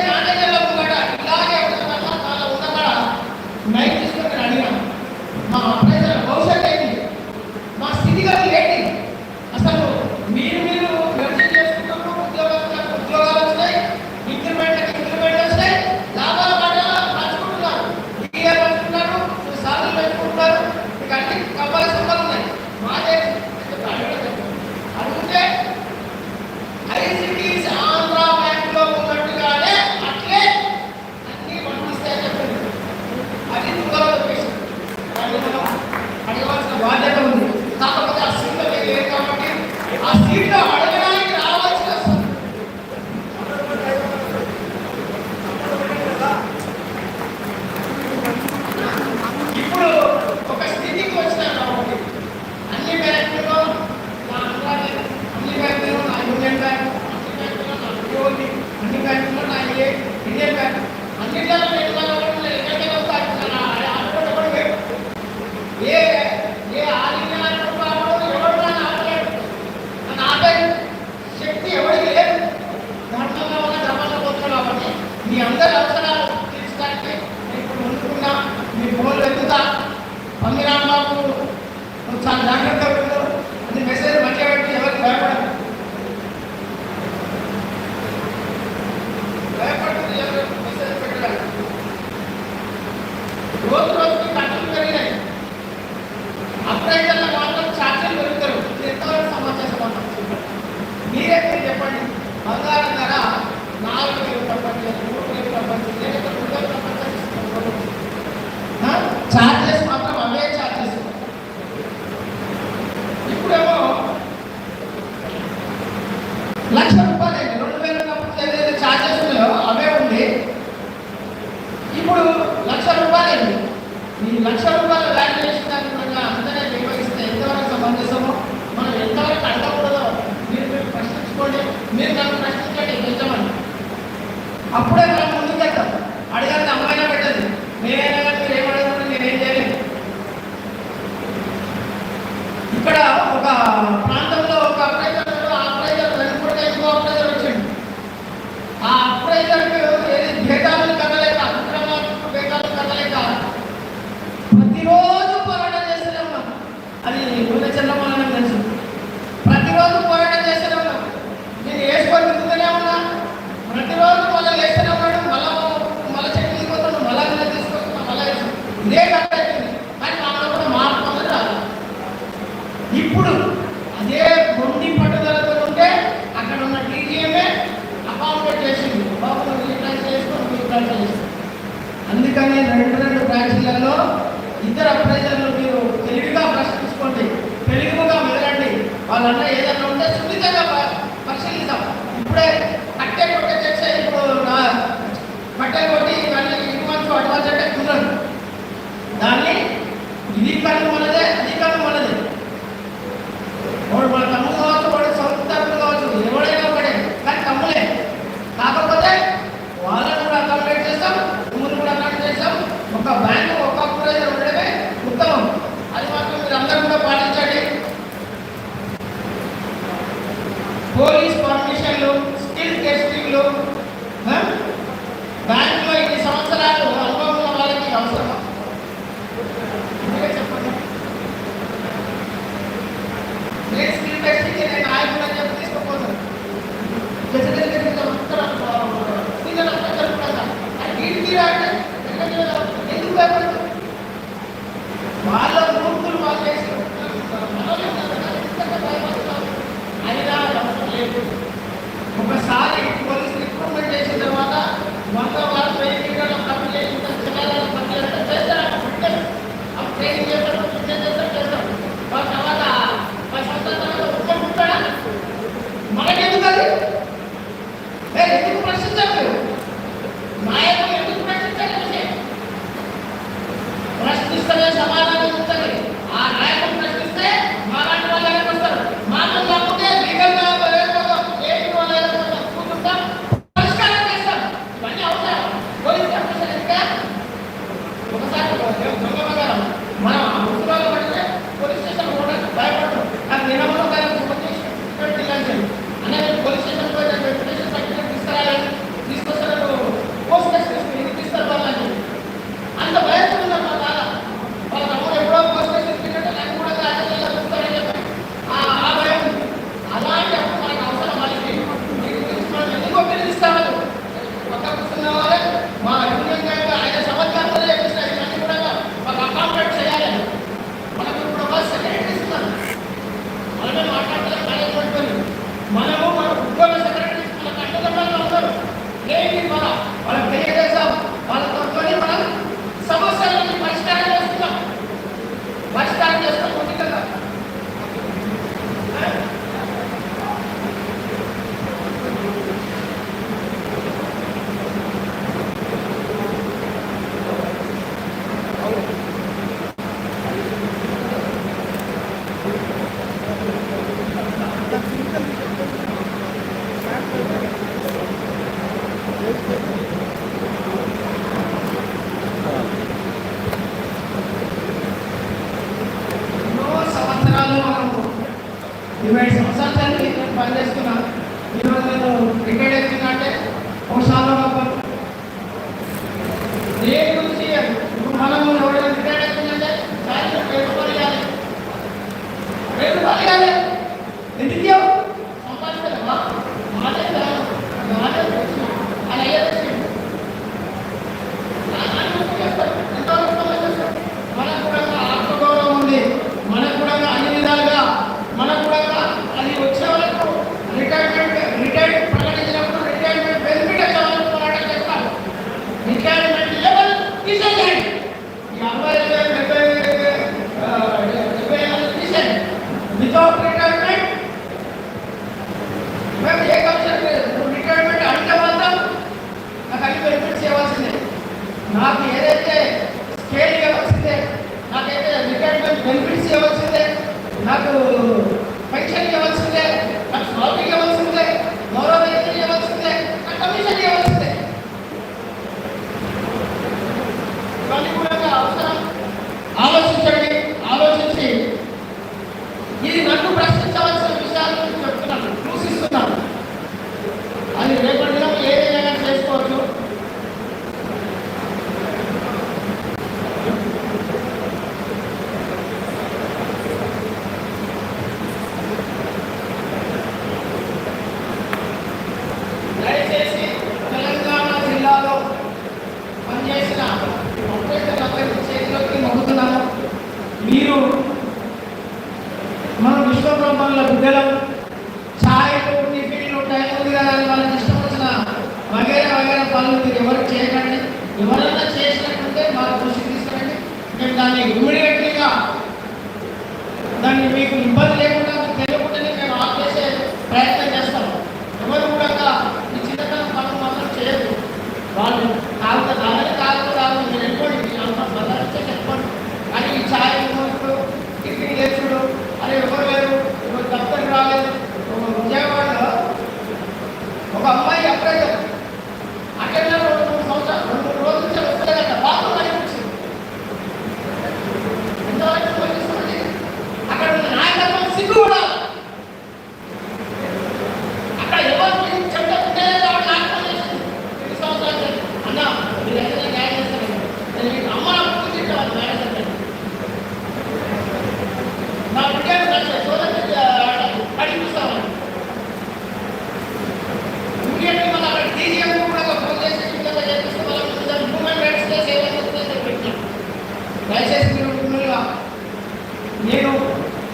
ನಾಟಕ Okay.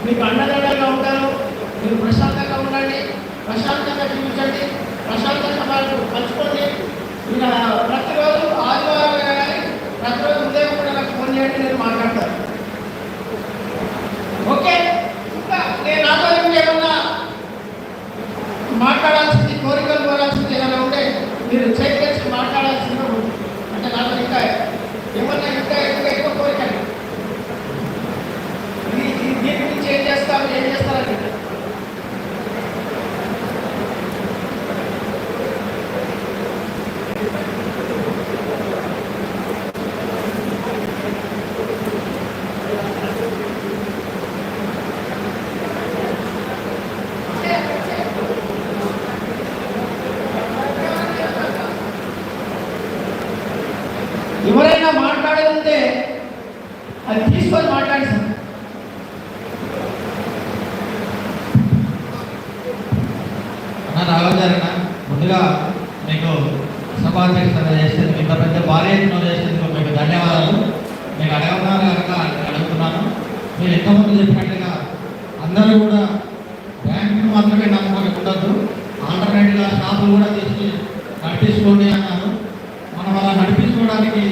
మీకు అండదండగా ఉంటారు. మీరు ప్రశాంతంగా ఉండండి. ప్రశాంతంగా జీవించండి. ప్రశాంతంగా వాళ్ళు పంచుకోండి. మీరు ప్రతిరోజు ఆదివారం కానీ ప్రతిరోజు ఉదయం కూడా నాకు ఫోన్ చేయండి నేను మాట్లాడతాను. ఓకే? ఇంకా నేను ఆధ్వర్యం ఏమన్నా మాట్లాడాల్సింది కోరికలు కోరాల్సింది ఏమైనా ఉంటే మీరు చేసి మాట్లాడాల్సింది అంటే నాకు ఇంకా ఏమన్నా ఇంకా ఇస్తే ఆమె ఏం చేస్తారని. ఎవరైనా మాట్లాడేదంటే అది తీసుకొని మాట్లాడి నా నాగార్జున ముందుగా మీకు సభాధ్యక్షత చేస్తే ఇంత పెద్ద భారీ చేసేందుకు మీకు ధన్యవాదాలు. మీకు అడగన్నారు కనుక అడుగుతున్నాను. మీరు ఎంతమంది చెప్పినట్టుగా అందరూ కూడా బ్యాంకులు మాత్రమే నమ్మకం ఉండద్దు ఆల్టర్నేట్గా షాపులు కూడా తీసుకుని నడిపించుకోండి అన్నారు. మనం అలా నడిపించుకోవడానికి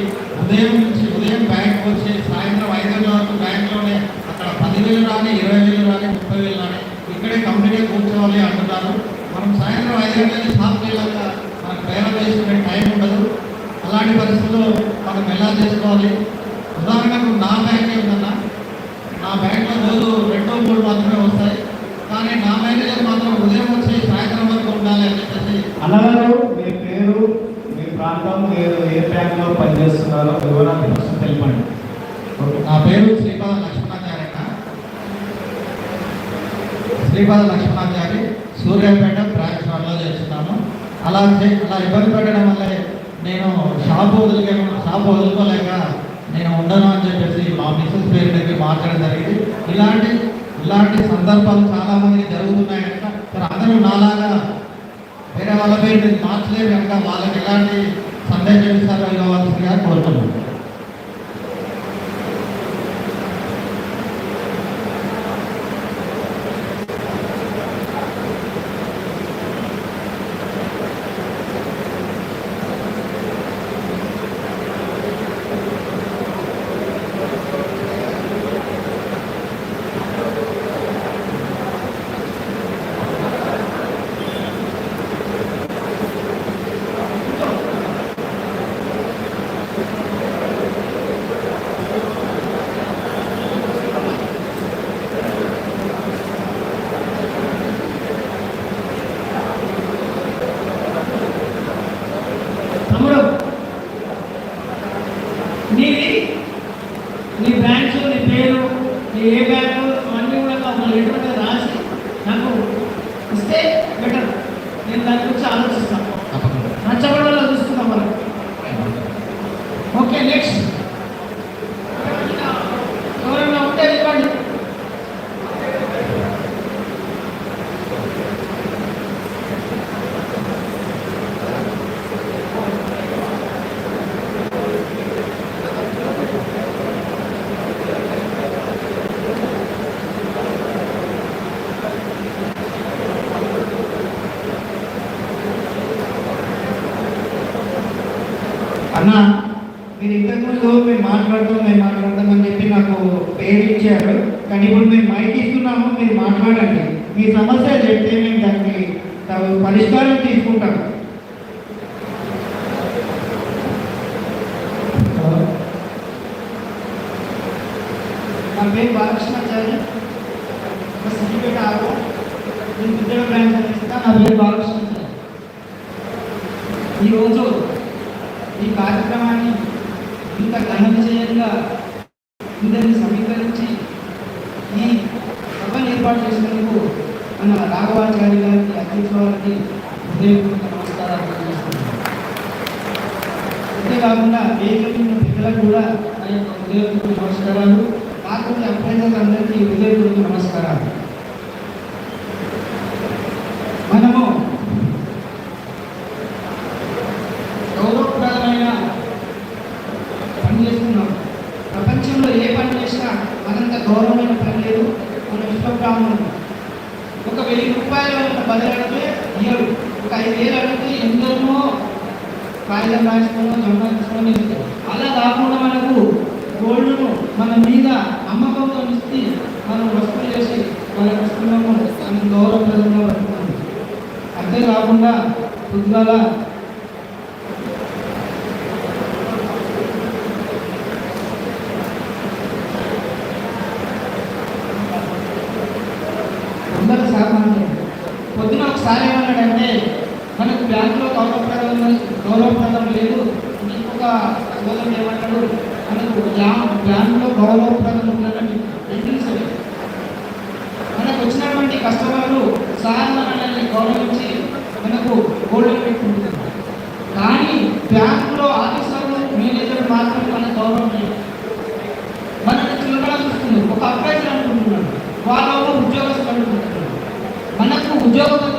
ఎలా చేసుకోవాలి ఉదాహరణకు నా బ్యాంక్ ఉందన్నా. నా బ్యాంక్లో రోజు రెండో మూడు మాత్రమే వస్తాయి. కానీ నా మేనేజర్ మాత్రం ఉదయం వచ్చి సాయంత్రం వరకు ఉండాలి అని చెప్పేసి. అన్నగారు మీ పేరు మీ ప్రాంతం మీరు ఏ బ్యాంక్లో పనిచేస్తున్నారో వివరాలు తెలిపండి. నా పేరు శ్రీపాద లక్ష్మణాచారి అన్న. శ్రీపాద లక్ష్మణాచారి సూర్యాపేట బ్రాంచ్ వల్ల చేస్తున్నాను అలా అలా ఇబ్బంది పెట్టడం వల్లే నేను షాప్ వదిలికే షాప్ వదులుకోలేక నేను ఉండను అని చెప్పేసి మా మిస్సెస్ పేరు దగ్గర మాట్లాడడం జరిగింది. ఇలాంటి ఇలాంటి సందర్భాలు చాలా మందికి జరుగుతున్నాయి కనుక మరి అందరూ నాలాగా వేరే వాళ్ళ పేరు మార్చలేరు కనుక వాళ్ళకి ఎలాంటి సందేశం ఇస్తారో ఇవ్వవలసిందిగా కోరుతున్నాను తమ్ముడు నీది నీ బ్రాంచ్ నీ పేరు నీ ఏ బ్యాంకు అన్నీ కూడా ఒక లెటర్ మీద రాసి నాకు ఇస్తే బెటర్ నేను దాని గురించి ఆలోచిస్తాను తప్పకుండా నచ్చబడేలా చూసుకుందాం మనం ఓకే నెక్స్ట్ ఎవరైనా ఉంటే ఇవ్వండి అన్న మీరు ఇంతకుముందు మేము మాట్లాడతాం మేము మాట్లాడతాం అని చెప్పి నాకు పేరు ఇచ్చారు కానీ ఇప్పుడు మేము మైక్ ఇస్తున్నాము మీరు మాట్లాడండి. మీ సమస్య చెప్తే మేము దానికి పరిష్కారం తీసుకుంటాం నా పేరు బాలకృష్ణాచారి ఒక సిద్దిపేట ఆరు నేను విద్యా బ్రాంచ్ ఇస్తా నా పేరు బాలకృష్ణాచారి ఈరోజు ఈ కార్యక్రమాన్ని ఇంత ఘన విజయంగా అందరినీ సమీకరించి ఈ సభను ఏర్పాటు చేసినందుకు మన రాఘవాచార్య గారికి అధ్యక్ష వారికి హృదయపూర్వక నమస్కారాలు అంతేకాకుండా వేదిక మీద పిల్లలకు కూడా నా యొక్క హృదయపూర్వక నమస్కారాలు. కాకుండా అభ్యర్థులకు అందరికీ హృదయపూర్వక నమస్కారాలు. మనము గౌరవప్రదమైన పని చేస్తున్నాం ప్రపంచంలో ఏ పని చేసినా మనంత గౌరవమైన పని లేదు మన విశ్వబ్రాహ్మణుడు ఒక వెయ్యి రూపాయలు బదులు అడిగితే ఇయ్యడు ఒక ఐదు వేలు అడిగితే ఎందరినో కాగితం రాయించుకోవడం సంపాదించుకోవడం తీసుకొని అలా కాకుండా మనకు గోల్డ్ను మన మీద నమ్మకంతో ఇస్తే మనం వస్తువులు చేసి వాళ్ళకి ఇస్తున్నాము గౌరవ గౌరవప్రదంగా పడుతున్నాము అంతేకాకుండా పొద్దుగాల పొద్దున ఒకసారి ఏమన్నాడంటే మనకు బ్యాంకులో గౌరవప్రదం గౌరవప్రదం లేదు ఇంకొక సోదరుడు ఏమంటాడు? మనకు బ్యాంకులో గౌరవప్రదం ఉందని ఎంట్రీసే మనకు వచ్చినటువంటి కస్టమర్లు సార్ మనల్ని గౌరవించి మనకు గోల్డ్ పెట్టుకుంటున్నారు కానీ బ్యాంకులో ఆఫీసర్లు మేనేజర్ మాత్రం మన గౌరవం లేదు. మనల్ని చిన్నగా చూస్తున్నారు. ఒక అప్రైజర్ అనుకుంటున్నాడు. వాళ్ళ ఉద్యోగస్తులు అనుకుంటున్నారు. మనకు ఉద్యోగం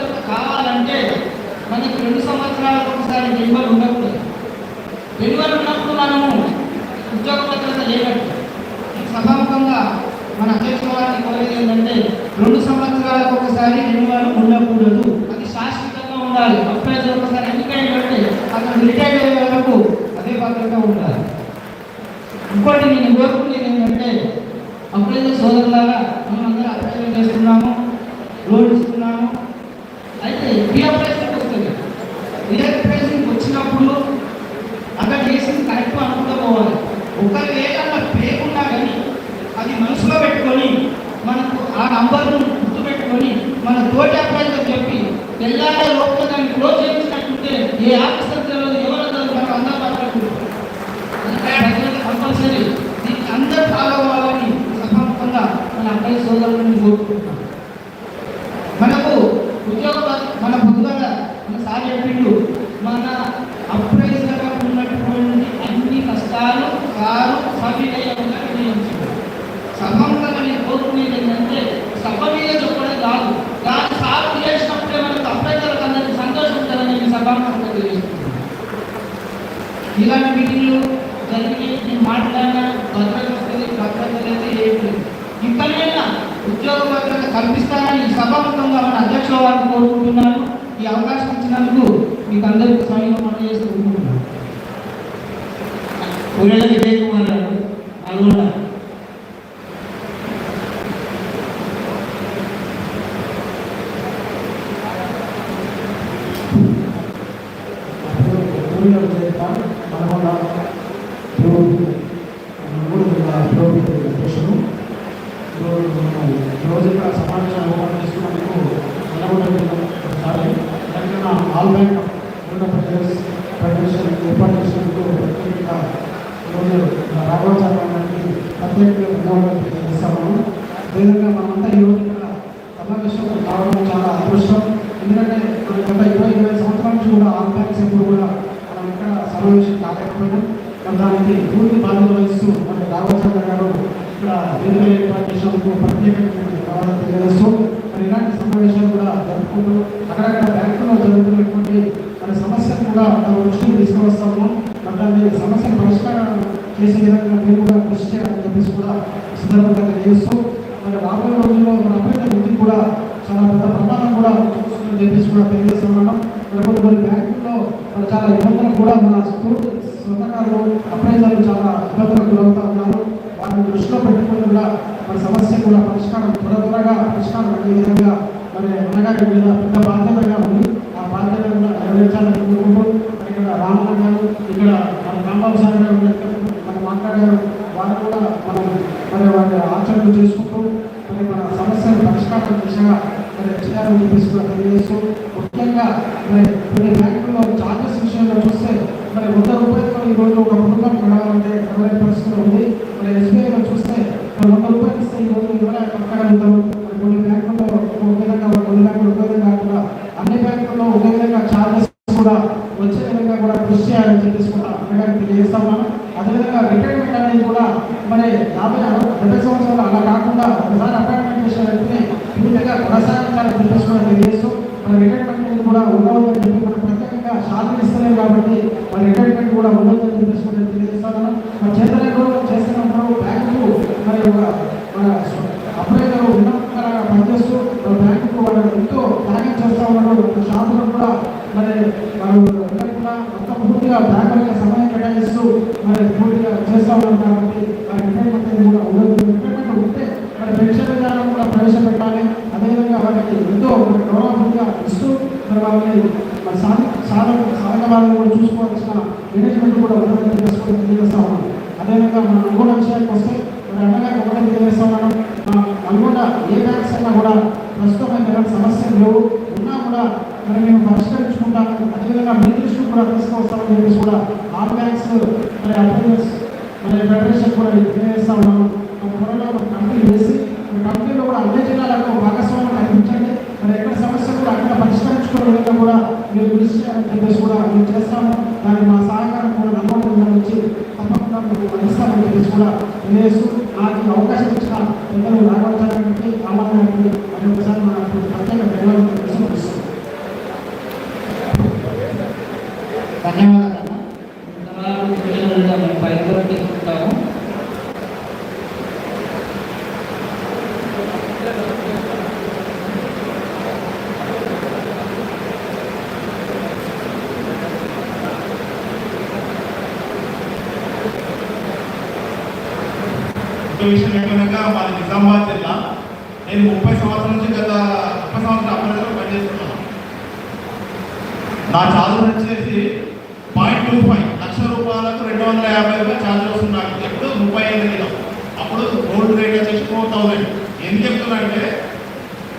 అది రెండు సంవత్సరాలకు ఒకసారి రెన్యువల్ ఉండకూడదు. రెన్యువల్ ఉన్నప్పుడు మనము ఉద్యోగ భద్రత లేనట్టు. స్వభావికంగా మన అధ్యక్షుల వారిని రెండు సంవత్సరాలకు ఒకసారి రెన్యువల్ ఉండకూడదు. అది శాశ్వతంగా ఉండాలి. అప్రైజ్ ఒకసారి ఎందుకంటే అతను రిటైర్ అయ్యే వరకు అదే భద్రత ఉండాలి. ఇంకోటి నేను కోరుకునేది ఏంటంటే అప్రైజ్ సోదరులాగా మనం అందరూ అప్రైజ్ చేస్తున్నాము లోన్ ఇస్తున్నాము సభాముఖంగా తెలియజేస్తున్నాను. ఇలాంటి మీటింగ్లు జరిగి నేను భద్రత వస్తుంది భద్రత లేదు. ఏమి ఇప్పటికైనా ఉద్యోగ భద్రత కల్పిస్తానని ఈ సభాముఖంగా మన అధ్యక్షుల వారు కోరుకుంటున్నాను ఈ అవకాశం ఇచ్చినందుకు మీకు అందరికీ సమయం మనం చేస్తూ అనుకుంటున్నాను విజయ్ కుమార్ గారు పాల్గొన్నారు. యువకుల సమావేశం రావడం చాలా అదృష్టం. ఎందుకంటే గత ఇరవై ఇరవై సంవత్సరాల నుంచి కూడా ఆల్ బ్యాంక్స్ ఎప్పుడు కూడా మనం ఇక్కడ సమావేశం కాలేకపోయినా. దానికి పూర్తి బాధ్యత వహిస్తూ మన రాఘవచంద్ర గారు ఇక్కడ వేదిక ఏర్పాటు చేసినందుకు ప్రత్యేకమైన ధన్యవాదాలు తెలియజేస్తూ మరి ఇలాంటి సమావేశాలు కూడా జరుపుకుంటూ అక్కడక్కడ బ్యాంకులో జరుగుతున్నటువంటి మన సమస్యలు కూడా మన దృష్టికి తీసుకువస్తాము. మరి దాన్ని సమస్యను పరిష్కారం చేసే విధంగా మేము కూడా కృషి చేయాలని చెప్పేసి కూడా సందర్భంగా తెలియజేస్తూ రాబోయే రోజుల్లో మన కూడా చాలా పెద్ద ప్రమాణం కూడా చూస్తుందని చెప్పేసి కూడా తెలియజేస్తున్నాం కొన్ని బ్యాంకుల్లో చాలా ఇబ్బందులు కూడా మన సొంతకారులు అప్రైజర్లు చాలా ఇబ్బందులకు గురవుతా ఉన్నారు. వాటిని దృష్టిలో పెట్టుకుని కూడా మన సమస్య కూడా పరిష్కారం త్వర త్వరగా పరిష్కారం అనే విధంగా మరి అన్నగారి మీద పెద్ద బాధ్యతగా ఉంది. ఆ బాధ్యత కూడా నెరవేర్చాలని కోరుకుంటూ ఇక్కడ రామన్న గారు ఇక్కడ మన రాంబాబు సార్ గారు మన మాట్లాడారు. వారు కూడా మనం మరి వాటిని ఆచరణ చేసుకుంటూ దిశగా మరి విషయాలు చూపిస్తున్న తెలియజేస్తూ ముఖ్యంగా మరి వాళ్ళు అందరికీ కూడా మొత్తం చేసినటువంటి జిల్లా నేను ముప్పై సంవత్సరాల నుంచి గత ముప్పై సంవత్సరాల అప్పటిలో పనిచేస్తున్నాను నా ఛార్జ్ వచ్చేసి పాయింట్ టూ ఫైవ్ లక్ష రూపాయలకు రెండు వందల యాభై రూపాయలు ఛార్జ్ వస్తుంది నాకు ఎప్పుడు ముప్పై ఐదు కిలో అప్పుడు గోల్డ్ రేట్ వచ్చేసి ఫోర్ థౌసండ్ ఎందుకు చెప్తున్నానంటే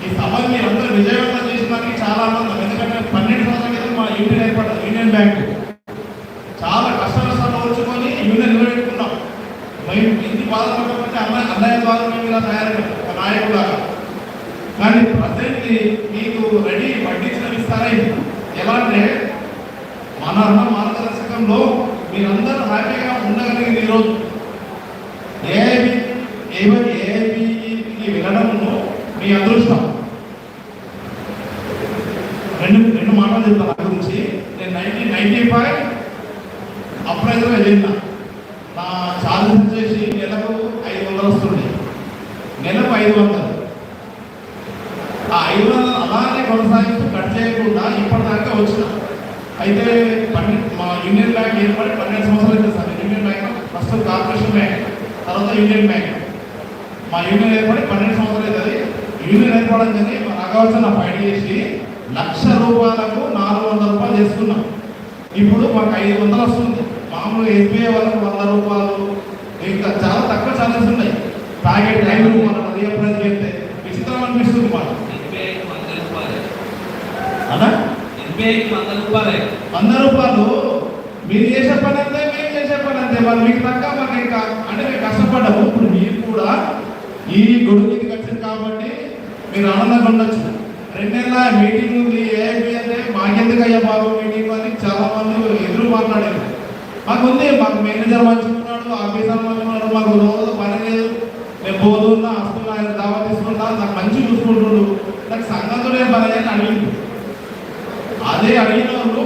ఈ సభని మీరు అందరూ విజయవంతం చేసిన దానికి చాలా ఆనందం ఎందుకంటే పన్నెండు సంవత్సరాల క్రితం మా యూనియన్ ఏర్పడ్డది యూనియన్ బ్యాంక్ చాలా కష్ట నష్టాలు ఓర్చుకొని యూనియన్ నిలబెట్టుకున్నాం మేము ఎన్ని బాధపడకపోతే అన్న అన్నయ్య ద్వారా మేము ఇలా తయారయ్యాం ఒక నాయకులాగా. కానీ ప్రజెంట్ మీకు రెడీ వడ్డించిన ఇస్తారని ఎలా అంటే మన అన్న మార్గదర్శకంలో మీరందరూ హ్యాపీగా ఉండగలిగింది ఈరోజు. ఏఐబి ఏవై ఏఐబికి వెళ్ళడంలో మీ అదృష్టం రెండు రెండు మాటలు చెప్తాను నా గురించి నేను నైన్టీన్ నైన్టీ ఫైవ్ అప్రైజర్ వెళ్ళిన నా ఛార్జ్ వచ్చేసి నెలకు ఐదు వందలు వస్తుంది నెలకు ఐదు వందలు ఆ ఐదు వందలు అలానే కొనసాగిస్తూ కట్ చేయకుండా ఇప్పటిదాకా వచ్చిన అయితే పన్నెండు మా యూనియన్ బ్యాంక్ ఏర్పడి పన్నెండు సంవత్సరాలు అయితే sir union bank first corporation bank తర్వాత యూనియన్ బ్యాంక్ మా యూనియన్ ఏర్పడి పన్నెండు సంవత్సరాలు అవుతుంది యూనియన్ ఏర్పడంగానే మా రాఘవచన ఫైట్ చేసి లక్ష రూపాయలకు నాలుగు వందల రూపాయలు చేసుకున్నాం. ఇప్పుడు మాకు ఐదు వందలు వస్తుంది. మామూలుగా ఎస్బీఐ వాళ్ళకి వంద రూపాయలు ఇంకా చాలా తక్కువ ఛార్జెస్ ఉన్నాయి. ప్యాకెట్ ఐదు రూపాయలు రీఅప్రైజ్ చేస్తే విచిత్రం అనిపిస్తుంది ఎస్బీఐకి వంద రూపాయలు. అదా? వంద రూపాయలే. వంద రూపాయలు? మీరు చేసే పని అంతే మేము చేసే పని అంతే. మరి మీకు తక్కువ మాకు ఇంకా అంటే మేము కష్టపడ్డాము. ఇప్పుడు మీరు కూడా ఈ గొడుగుకి వచ్చింది కాబట్టి మీరు ఆనందంగా ఉండొచ్చు. రెండు మీటింగ్ ఉంది ఏఐపి అంటే మాకెందుకు అయ్యా బాబు మీటింగ్ అని చాలా మంది ఎదురు మాట్లాడారు. మాకు ఉంది మాకు మేనేజర్ మంచిగా ఉన్నాడు ఆఫీసర్ మంచిగా ఉన్నాడు మాకు రోజు పని లేదు. నేను పోతున్నా వస్తున్నా ఆయన దావా తీసుకుంటా నాకు మంచి చూసుకుంటున్నాడు నాకు సంగతులే పని అని అడిగింది అదే అడిగిన వాళ్ళు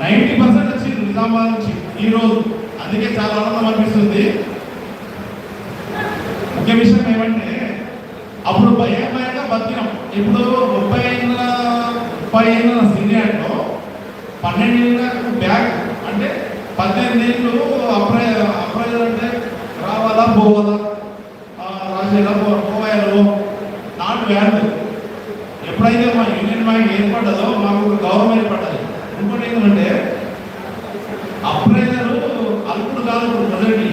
నైంటీ పర్సెంట్ వచ్చింది నిజామాబాద్ నుంచి ఈ రోజు అందుకే చాలా ఆనందం అనిపిస్తుంది. ముఖ్య విషయం ఏమంటే అప్పుడు భయం బతికినాం ఇప్పుడు ముప్పై ఏళ్ళ ముప్పై ఏళ్ళ సీనియర్లో పన్నెండు ఏళ్ళకు బ్యాక్ అంటే పద్దెనిమిది ఏళ్ళు అప్రై అప్రైజర్ అంటే రావాలా పోవాలా? రాజు రాసేలా నాట్ వ్యాల్యూ ఎప్పుడైతే మా యూనియన్ బ్యాంక్ ఏర్పడ్డదో మాకు ఒక గౌరవం ఏర్పడ్డది ఇంకోటి ఏంటంటే అప్రైజరు అల్పుడు కాదు ఇప్పుడు మొదటి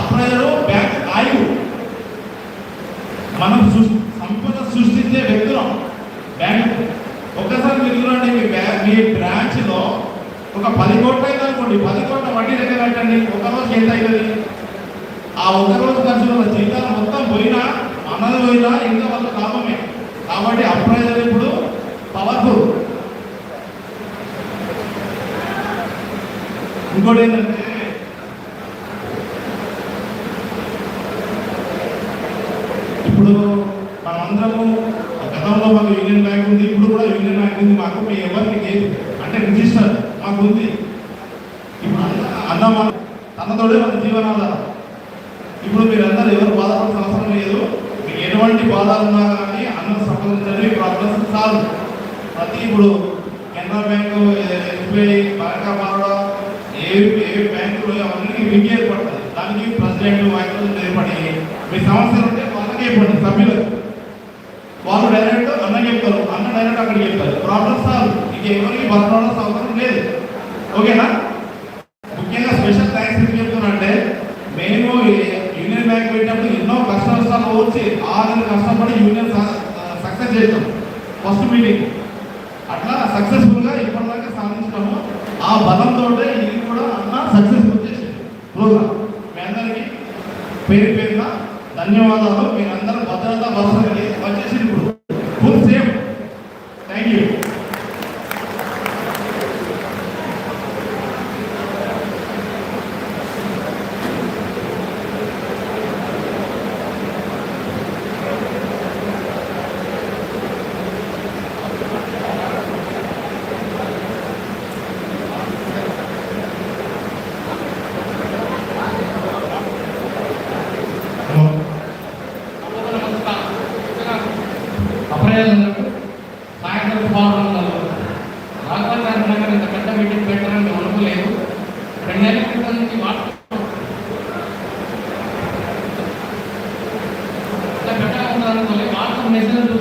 అప్రైజరు బ్యాంక్ ఆయువు మనం సృష్టి సంపద సృష్టించే వ్యక్తులం బ్యాంక్ ఒక్కసారి మీరు చూడండి మీ బ్యా మీ బ్రాంచ్లో ఒక పది కోట్లు అయితే అనుకోండి పది కోట్ల వడ్డీ దగ్గర కట్టండి ఒక రోజు ఎంత అవుతుంది ఆ ఒక రోజు ఖర్చు జీతాలు మొత్తం పోయినా అన్నది పోయినా ఇంకా వాళ్ళ లాభమే. కాబట్టి అప్రైజర్ ఇప్పుడు పవర్ఫుల్ ఇంకోటి ఏంటంటే ఇప్పుడు మనమందరము గతంలో మాకు యూనియన్ బ్యాంక్ ఉంది ఇప్పుడు కూడా యూనియన్ బ్యాంక్ ఉంది మాకు ఎవరికి అంటే రిజిస్టర్ మాకు ఉంది ఇప్పుడు మన తనతోడే మన జీవనాధారం. ఇప్పుడు మీరందరూ ఎవరు బాధపడాల్సిన అవసరం లేదు. మీకు ఎటువంటి బాధలు ఉన్నా కానీ అన్నం సంబంధించండి ప్రాబ్లమ్స్ సాల్వ్ ప్రతి ఇప్పుడు Canara bank SBI bank of Baroda ఏ ఏ బ్యాంకులు అవన్నీ మీకు ఏర్పడతాయి. దానికి ప్రెసిడెంట్ వైస్ ఏర్పడి మీ సమస్యలు ఉంటే వాళ్ళకి ఇవ్వండి సభ్యులకు వాళ్ళు డైరెక్ట్ అన్న చెప్తారు. అన్న డైరెక్ట్ అక్కడ చెప్తారు. ప్రాబ్లమ్ సాల్వ్ ఇంకెవరికి ఎవరికి అవసరం ఓకేనా? ముఖ్యంగా స్పెషల్ థ్యాంక్స్ ఎందుకు చెప్తున్నా అంటే మేము యూనియన్ బ్యాంక్ పెట్టినప్పుడు ఎన్నో కష్ట వచ్చి ఆరు నెలలు కష్టపడి యూనియన్ సక్సెస్ చేసాం ఫస్ట్ మీటింగ్. అట్లా సక్సెస్ఫుల్గా ఇప్పటిదాకా సాధించడము ఆ బలంతో comerse los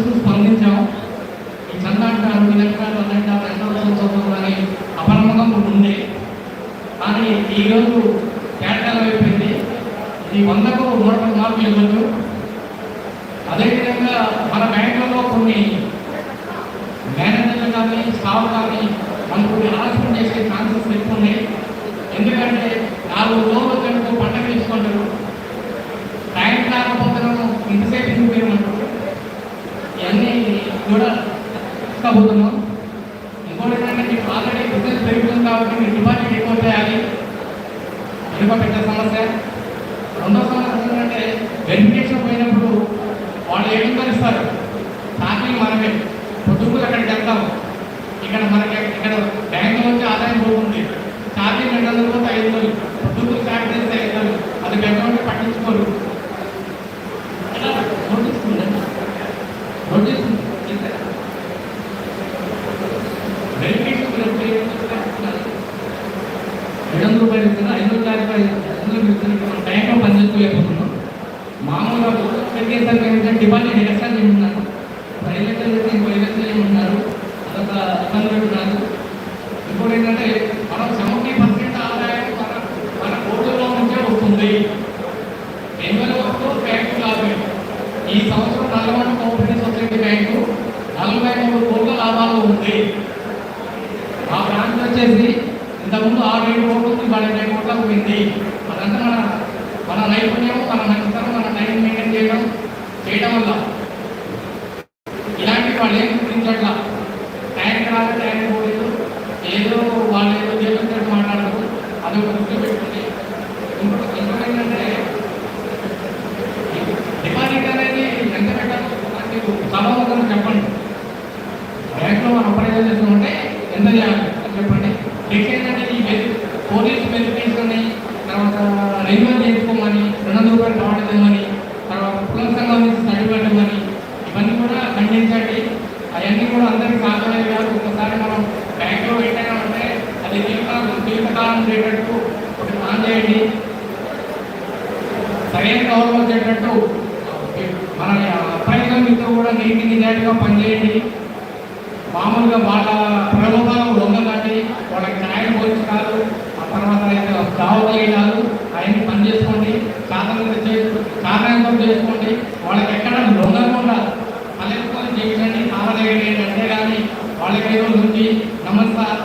Ali pegando o meu pacote de coroa. సమాజం ఏంటంటే కానీ వాళ్ళకి కైలో నుండి నమస్కారం